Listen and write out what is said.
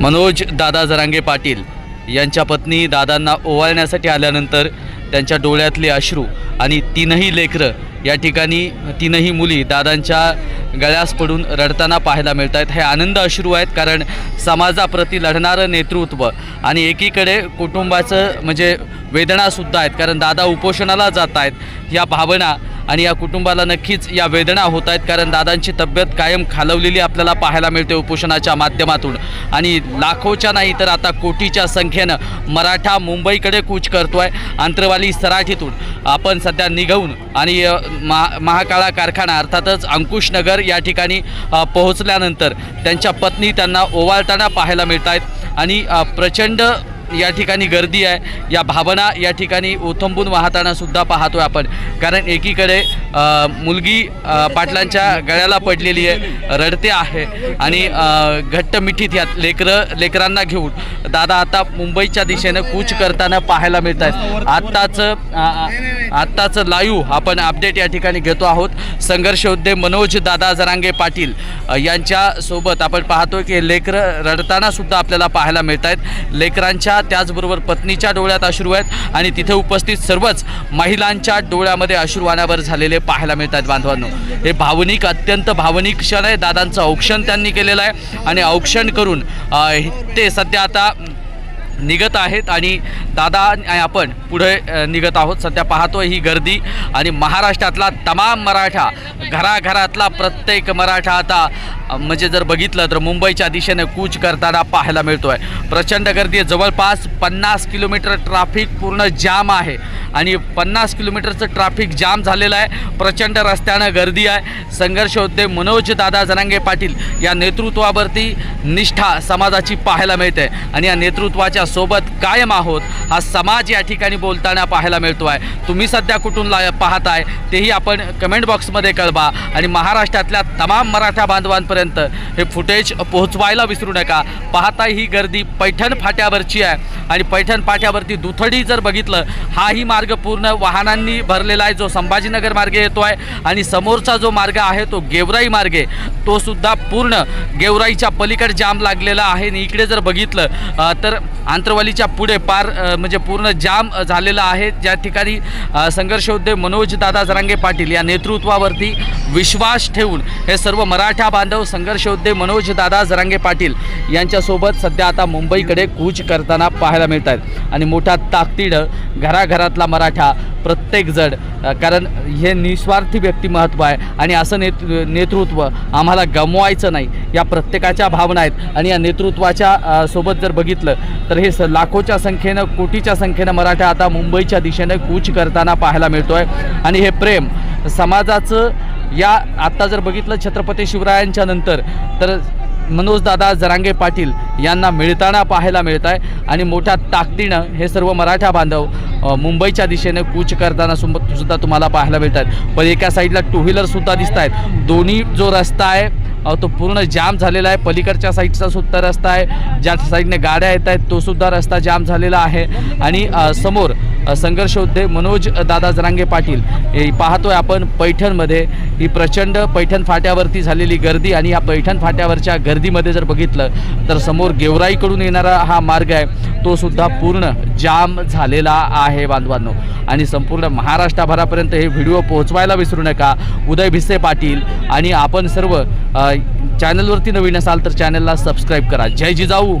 मनोज दादा जरांगे पाटील यांच्या पत्नी दादांना ओवाळण्यासाठी आल्यानंतर त्यांच्या डोळ्यातले अश्रू आणि तीनही लेकरं या ठिकाणी तीनही मुली दादांच्या गळ्यास पडून रडताना पाहायला मिळत आहेत हे आनंद अश्रू आहेत कारण समाजाप्रती लढणारं नेतृत्व आणि एकीकडे कुटुंबाचं म्हणजे वेदनासुद्धा आहेत. कारण दादा उपोषणाला जात आहेत. या भावना आणि या कुटुंबाला नक्कीच या वेदना होत आहेत कारण दादांची तब्येत कायम खालवलेली आपल्याला पाहायला मिळते उपोषणाच्या माध्यमातून. आणि लाखोच्या नाही तर आता कोटीच्या संख्येनं मराठा मुंबईकडे कूच करतो आहे आंतरवाली सराठीतून. आपण सध्या निघवून आणि महा महाकाळा कारखाना अर्थातच अंकुशनगर या ठिकाणी पोहोचल्यानंतर त्यांच्या पत्नी त्यांना ओवाळताना पाहायला मिळत आहेत आणि प्रचंड या ठिकाणी गर्दी आहे. या भावना या ठिकाणी ओथंबून वाहताना सुद्धा आहे आपण. कारण एकीकडे मुलगी पाटलांच्या गळ्याला पडलेली आहे रडते आहे आणि घट्ट मिठीत यात लेकरं लेकरांना घेऊन. दादा आता मुंबईच्या दिशेनं कूच करताना पाहायला मिळत आहेत आत्ताचं आत्ताचं लाईव्ह आपण अपडेट या ठिकाणी घेतो आहोत. संघर्षयोद्धे मनोज दादा जरांगे पाटील यांच्यासोबत आपण पाहतोय की लेकरं रडताना सुद्धा आपल्याला पाहायला मिळत आहेत लेकरांच्या त्याचबरोबर पत्नीच्या डोळ्यात अश्रू आहेत आणि तिथे उपस्थित सर्वच महिलांच्या डोळ्यामध्ये अश्रू झालेले पाहायला मिळत आहेत बांधवांनो. हे भावनिक अत्यंत भावनिक क्षण आहे. दादांचं औक्षण त्यांनी केलेलं आहे आणि औक्षण करून ते सध्या आता निघत आहेत आणि दादा आपण पुढे निघत आहोत. सध्या पाहतोय ही गर्दी आणि महाराष्ट्रातला तमाम मराठा घराघरातला प्रत्येक मराठा आता म्हणजे जर बघितलं तर मुंबईच्या दिशेने कूच करताना पाहायला मिळतो आहे प्रचंड गर्दी आहे. जवळपास पन्नास किलोमीटर ट्राफिक पूर्ण जाम आहे. आणि पन्नास किलोमीटरचं ट्राफिक जाम झालेलं आहे. प्रचंड रस्त्यानं गर्दी आहे. संघर्ष होते मनोज दादा जनांगे पाटील या नेतृत्वावरती निष्ठा समाजाची पाहायला मिळते. आणि या नेतृत्वाच्या सोबत कायम आहोत. हा समाज या ठिकाणी बोलताना पाहायला मिळतो आहे तुम्ही सध्या कुठून ला पाहताय तेही आपण कमेंट बॉक्समध्ये कळवा. आणि महाराष्ट्रातल्या तमाम मराठा बांधवांपर्यंत हे फुटेज पोहोचवायला विसरू नका. पाहता ही गर्दी पैठण फाट्यावरची आहे. आणि पैठण फाट्यावरती दुथडी जर बघितलं हाही मार्ग पूर्ण वाहनांनी भरलेला आहे. जो संभाजीनगर मार्गे येतो आहे आणि समोरचा जो मार्ग आहे तो गेवराई मार्गे तो सुद्धा पूर्ण गेवराईच्या पलीकडे जाम लागलेला आहे. आणि इकडे जर बघितलं तर आंतरवालीच्या पुढे पार म्हणजे पूर्ण जाम झालेला आहे. ज्या ठिकाणी संघर्षोद्योग मनोज दादा जरांगे पाटील या नेतृत्वावरती विश्वास ठेवून हे सर्व मराठा बांधव संघर्षोद्योग मनोज दादा जरांगे पाटील यांच्यासोबत सध्या आता मुंबईकडे कूच करताना पाहायला मिळत आहेत आणि मोठा ताकदीनं घराघरातला मराठा प्रत्येकजण कारण हे निस्वार्थी व्यक्तिमत्व आहे आणि असं नेत नेतृत्व आम्हाला गमवायचं नाही. या प्रत्येकाच्या भावना आहेत आणि या नेतृत्वाच्या सोबत जर बघितलं तर हे स लाखोच्या संख्येनं कोटीच्या संख्येनं मराठा आता मुंबईच्या दिशेनं कूच करताना पाहायला मिळतो आहे आणि हे प्रेम समाजाचं या आत्ता जर बघितलं छत्रपती शिवरायांच्या नंतर तर मनोजदादा जरांगे पाटील यांना मिळताना पाहायला मिळत आहे आणि मोठ्या ताकदीनं हे सर्व मराठा बांधव मुंबईच्या दिशेने कूच करताना सुद्धा तुम्हाला पाहायला मिळत आहेत पण एका साईडला टू व्हीलरसुद्धा दिसत आहेत दोन्ही जो रस्ता आहे तो पूर्ण जाम झालेला आहे. पलीकडच्या साईडचा सुद्धा रस्ता आहे. ज्या साईडने गाड्या येत आहेत तोसुद्धा रस्ता जाम झालेला आहे. आणि समोर संघर्षोद्धे संघर्ष होते. मनोज दादा जरांगे पाटील हे पाहतोय आपण पैठणमध्ये. ही प्रचंड पैठण फाट्यावरती झालेली गर्दी आणि या पैठण फाट्यावरच्या गर्दीमध्ये जर बघितलं तर समोर गेवराईकडून येणारा हा मार्ग आहे. तो सुद्धा पूर्ण जाम झालेला आहे बांधवांनो. आणि संपूर्ण महाराष्ट्रभरापर्यंत हे व्हिडिओ पोहोचवायला विसरू नका. उदय भिसे पाटील आणि आपण सर्व चॅनलवरती नवीन असाल तर चॅनलला सबस्क्राईब करा. जय जिजाऊ.